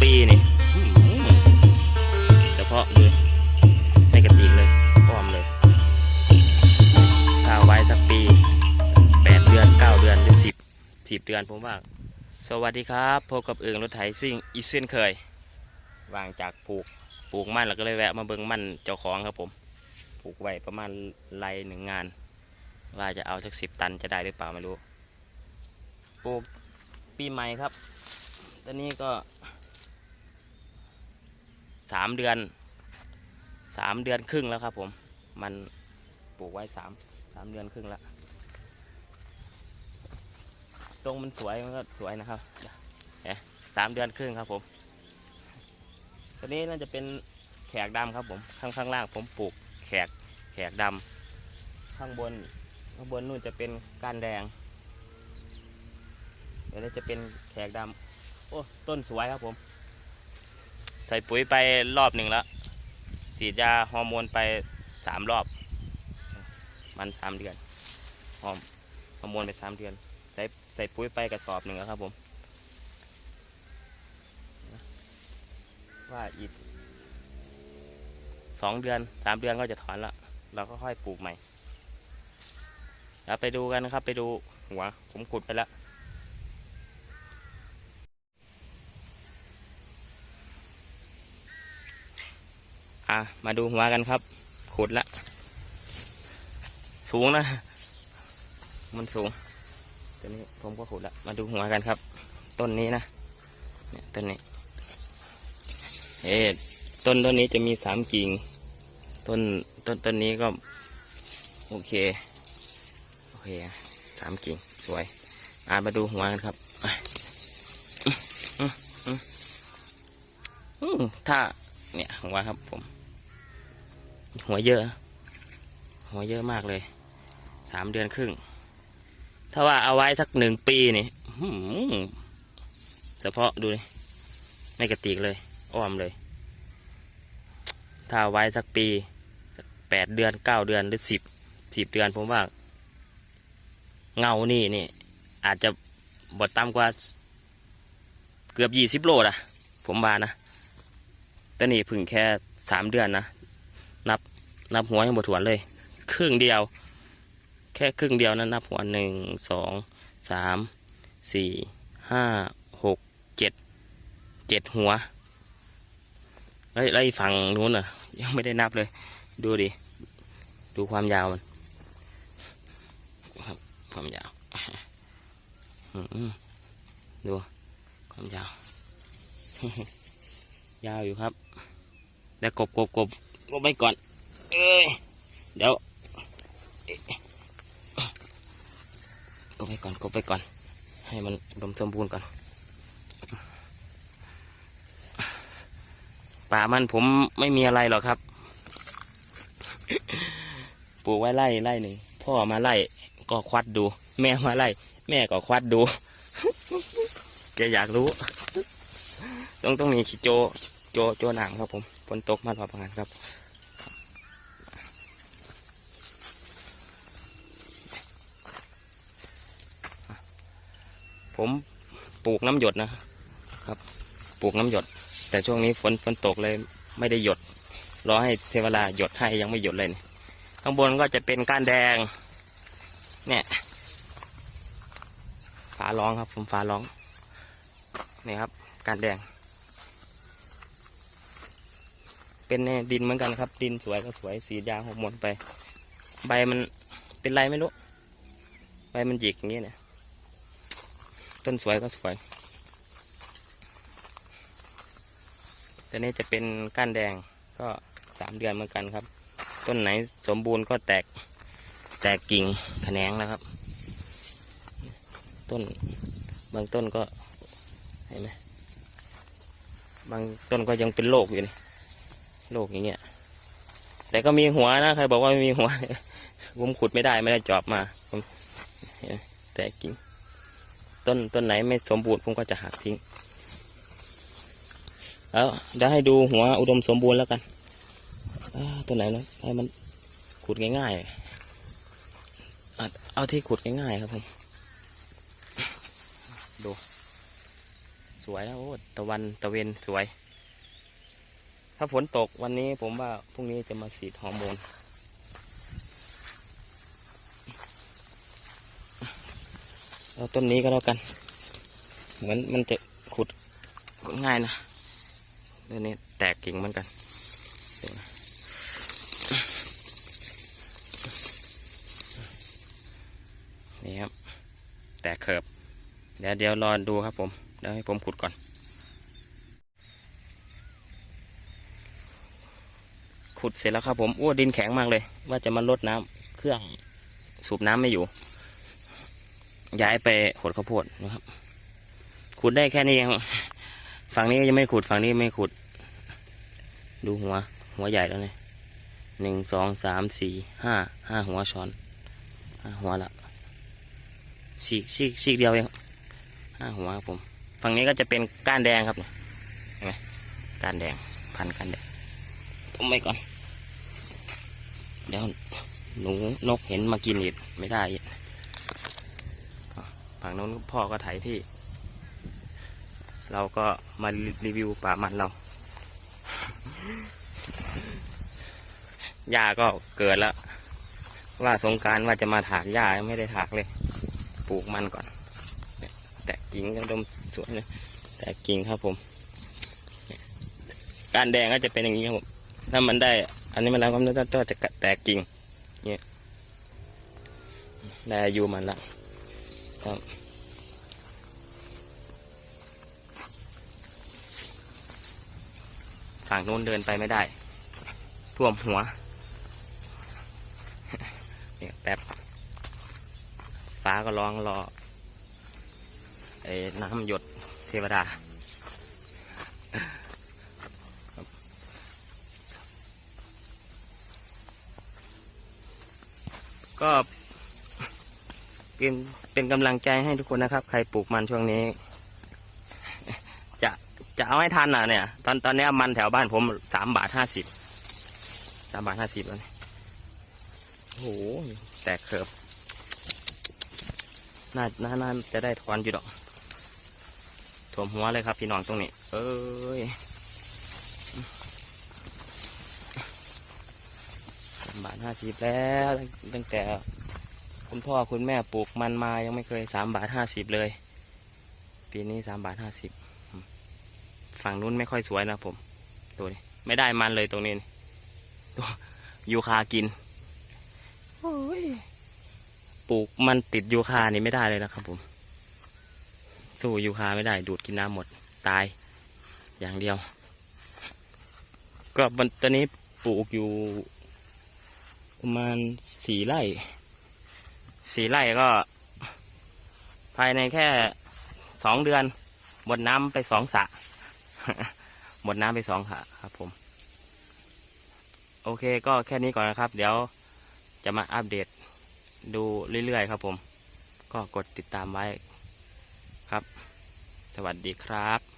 ปีนี่เฉพาะเลยไม่กระติกเลยอ้อมเลยถ้าไว้สักปีแปดเดือนเก้าเดือนหรือสิบสิบเดือนผมว่า สวัสดีครับพบกับเอิงรถไถซิ่งอีเส้นเคยวางจากปลูกปลูกมันแล้วก็เลยแวะมาเบิ่งมันเจ้าของครับผมปลูกไว้ประมาณไรหนึ่งงาน ว่าจะเอาสักสิบตันจะได้หรือเปล่าไม่รู้ปลูกปีใหม่ครับ ตอนนี้ก็ สามเดือนสามเดือนครึ่งแล้วครับผมมันปลูกไว้สามสามเดือนครึ่งแล้วตรงมันสวยมันก็สวยนะครับเอ๊ะสามเดือนครึ่งครับผมตัวนี้น่าจะเป็นแขกดำครับผมข้างข้างล่างผมปลูกแขกแขกดำข้างบนข้างบนนู่นจะเป็นก้านแดงเดี๋ยวจะเป็นแขกดำโอ้ต้นสวยครับผม ใส่ปุ๋ยไปรอบหนึ่งแล้วฉีดยาฮอร์โมนไปสามรอบ มันสามเดือนฮอร์ฮอร์โมนไปสามเดือน ใส่ใส่ปุ๋ยไปกระสอบหนึ่งแล้วครับผม ว่าอีกสองเดือนสามเดือนก็จะถอนล้วเราก็ค่อยปลูกใหม่เราไปดูกันนะครับ ไปดูหัวผมขุดไปแล้ว อะมาดูหัวกันครับขุดละ สูงนะ มันสูงตัวนี้ผมก็ขุดละ มาดูหัวกันครับ ต้นนี้นะเนี่ยต้นนี้ เอ๊ะต้นต้นนี้จะมีสามกิ่ง ต้นต้นต้นนี้ก็ โอเค โอเคสามกิ่งสวย อ่ามาดูหัวกันครับถ้าเนี่ยหัวครับผม หัวเยอะ หัวเยอะมากเลยสามเดือนครึ่ง ถ้าว่าเอาไว้สักหนึ่งปีนี่เฉพาะดูนี่ไม่กระติกเลยอ้อมเลย ถ้าไว้สักปีสักแปดเดือนเก้าเดือนหรือสิบสิบเดือนผมว่า เงานี่นี่ อาจจะบดต่ำกว่า เกือบยี่สิบโลนะผมว่านะแต่นี่เพึ่งแค่สามเดือนนะ นับหัวยังบดถวนเลย ครึ่งเดียว แค่ครึ่งเดียวนะนับหัวหนึ่งสองสามสี่ห้าหกเจ็ดเจ็ดหัวไล่ไล่ฝั่งนู้นอะ ยังไม่ได้นับเลย ดูดิ ดูความยาวมันความยาวดูความยาว ยาวอยู่ครับ แล้วกบกบกบกบไปก่อน เอ้ยเดี๋ยวกบไปก่อนกบไปก่อน ให้มันอุดมสมบูรณ์ก่อนป่ามันผมไม่มีอะไรหรอกครับ ปลูกไว้ไร่ไร่หนึ่งพ่อมาไล่ก็ควัดดู แม่มาไล่แม่ก็ควัดดูแกอยากรู้ ต้องต้องมีโจโจโจหนังครับผมฝนตกมาพอประมาณครับ ผมปลูกน้ำหยดนะครับ ปลูกน้ำหยด แต่ช่วงนี้ฝนฝนตกเลยไม่ได้หยด รอให้เทวดาหยดให้ยังไม่หยดเลยข้างบนก็จะเป็นก้านแดง เนี่ยฝาร้องครับ ผมฝาร้องนี่ครับก้ารแดง เป็นในดินเหมือนกันครับ ดินสวยก็สวยสียาหกมนไป ใบมันเป็นไรไม่รู้ ใบมันหยิกอย่างนี้เนี่ย ต้นสวยก็สวยแต่นี่จะเป็นก้านแดงก็สามเดือนเหมือนกันครับ ต้นไหนสมบูรณ์ก็แตกแตกกิ่งแขนงนะครับ ต้นบางต้นก็เห็นไหมบางต้นก็ยังเป็นโรคอยู่นี่โรคอย่างเงี้ย แต่ก็มีหัวนะใครบอกว่าไม่มีหัวผมขุดไม่ได้ไม่ได้จอบมา แตกกิ่ง ต้นต้นไหนไม่สมบูรณ์ผมก็จะหักทิ้งแล้วเดี๋ยวให้ดูหัวอุดมสมบูรณ์แล้วกันต้นไหนนะให้มันขุดง่ายๆเอาที่ขุดง่ายๆครับผมดูสวยนะโอ้ตะวันตะเวนสวย ถ้าฝนตกวันนี้ผมว่าพรุ่งนี้จะมาฉีดฮอร์โมน เอาต้นนี้ก็แล้วกัน เหมือนมันจะขุดง่ายนะต้นนี้แตกกิ่งเหมือนกันนะนี่ครับ แตกเขิบเดี๋ยวเดี๋ยวรอดูครับผมเดี๋ยวให้ผมขุดก่อน ขุดเสร็จแล้วครับผมอ้วดินแข็งมากเลย ว่าจะมาลดน้ำเครื่องสูบน้ำไม่อยู่ ย้ายไปขดข้าวโพดนะครับ ขุดได้แค่นี้เองฝั่งนี้ยังไม่ขุดฝั่งนี้ไม่ขุด ดูหัว หัวใหญ่แล้วเนี่ยหนึ่งสองสามสี่ห้าห้าหัวช้อนห้าหัวละฉีกฉีกฉีกเดียวเองห้าหัวครับผม ฝั่งนี้ก็จะเป็นก้านแดงครับเนี่ยเห็นไหมก้านแดงพันก้านแดงต้มไว้ก่อนเดี๋ยวหนูนกเห็นมากินอีกไม่ได้ ฝั่งนู้นพ่อก็ไถที่ เราก็มารีวิวป่ามันเราหญ้าก็เกิดแล้ว ว่าสงการว่าจะมาถากหญ้าไม่ได้ถากเลย ปลูกมันก่อน แตกกิ่งกันดมสวยเลยแตกกิ่งครับผม การแดงก็จะเป็นอย่างนี้ครับผมถ้ามันได้ อันนี้มันแล้วก็จะแตกกิ่งเนี่ยได้อายุมันละ ครับฝั่งนู้นเดินไปไม่ได้ ท่วมหัวเนี่ยแป๊บฟ้าก็ร้องรอไอ้น้ำหยดเทวดาก็เป็น เป็นกำลังใจให้ทุกคนนะครับ ใครปลูกมันช่วงนี้ จะจะเอาให้ทันอะเนี่ย ตอนตอนนี้มันแถวบ้านผมสามบาทห้าสิบสามบาทห้าสิบแล้วนี่โอ้โหแตกเขิบน่าน่าน่าจะได้ถอนอยู่ดอกถมหัวเลยครับพี่น้องตรงนี้ เอ้ยสามบาทห้าสิบแล้วตั้งแต่ คุณพ่อคุณแม่ปลูกมันมายังไม่เคยสามบาทห้าสิบเลย ปีนี้สามบาทห้าสิบฝั่งนู้นไม่ค่อยสวยนะผมตัวนี้ไม่ได้มันเลยตรงนี้นี่ตัวยูคากินโอ้ยปลูกมันติดยูคานี่ไม่ได้เลยนะครับผม สู้ยูคาไม่ได้ ดูดกินน้ำหมดตายอย่างเดียว ก็มันตอนนี้ปลูกอยู่ประมาณสี่ไร่ สี่ไร่ก็ ภายในแค่สองเดือน หมดน้ำไปสองสะ หมดน้ำไปสองค่ะครับผม โอเคก็แค่นี้ก่อนนะครับ เดี๋ยวจะมาอัปเดตดูเรื่อยๆครับผม ก็กดติดตามไว้ครับ สวัสดีครับ